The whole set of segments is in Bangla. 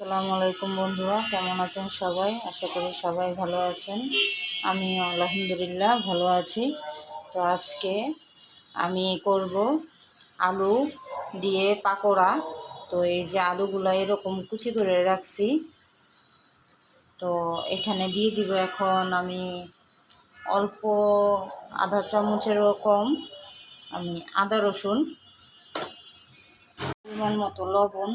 আসসালামু আলাইকুম বন্ধুরা, কেমন আছেন সবাই? আশা করি সবাই ভালো আছেন। আমি আলহামদুলিল্লাহ ভালো আছি। তো আজকে আমি করব আলু দিয়ে পাকোড়া। তো এই যে আলুগুলো এরকম কুচি করে রাখছি। তো এখানে দিয়ে দিব এখন আমি অল্প আধা চামচেরও কম আমি আদা রসুন, পরিমাণ মতো লবণ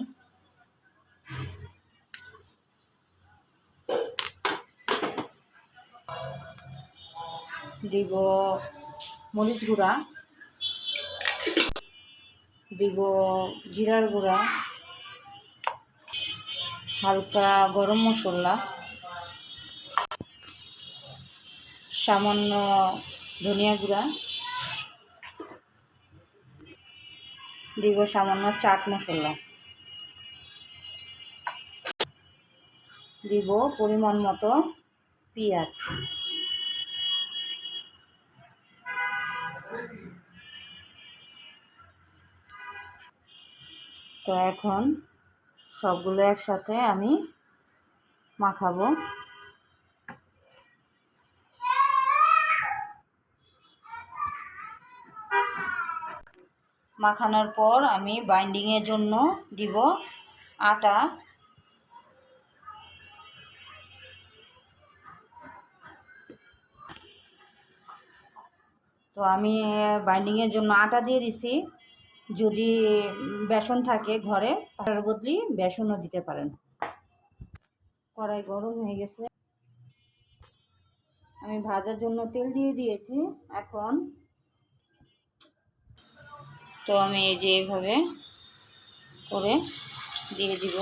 দিব মরিচ গুঁড়া, দিব জিরার গুঁড়া, হালকা গরম মশলা, সামান্য ধনিয়া গুঁড়া, দিব সামান্য চাট মশলা, দিব পরিমাণ মতো পেঁয়াজ। তো এখন সবগুলো একসাথে আমি মাখাবো। মাখানোর পর আমি বাইন্ডিংয়ের জন্য দিব আটা। তো আমি বাইন্ডিংয়ের জন্য আটা দিয়ে দিছি। যদি বেসন থাকে ঘরে, তার বদলি বেসনও দিতে পারেন। কড়াই গরম হয়ে গেছে। আমি ভাজার জন্য তেল দিয়ে দিয়েছি এখন। তো আমি এই যে এইভাবে করে দিয়ে দিব।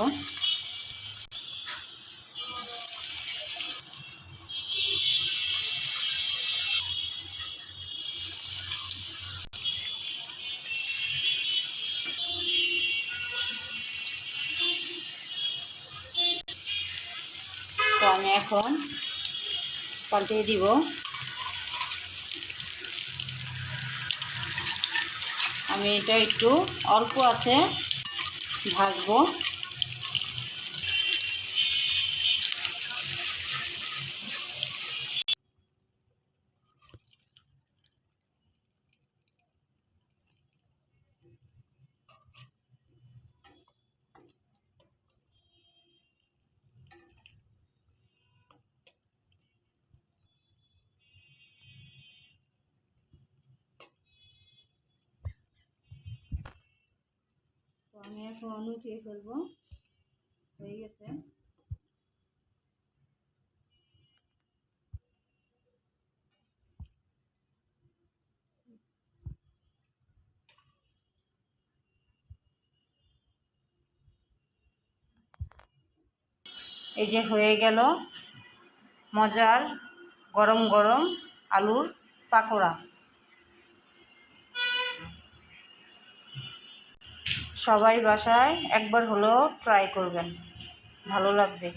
এখন পাল্টিয়ে দিব। আমি এটা একটু অল্প আছে ভাজবো তো আমি এখন উঠিয়ে ফেলব। হয়ে গেছে। এই যে হয়ে গেল মজার গরম গরম আলুর পাকোড়া। সবাই বাসায় একবার হলেও ট্রাই করবেন। ভালো লাগবে।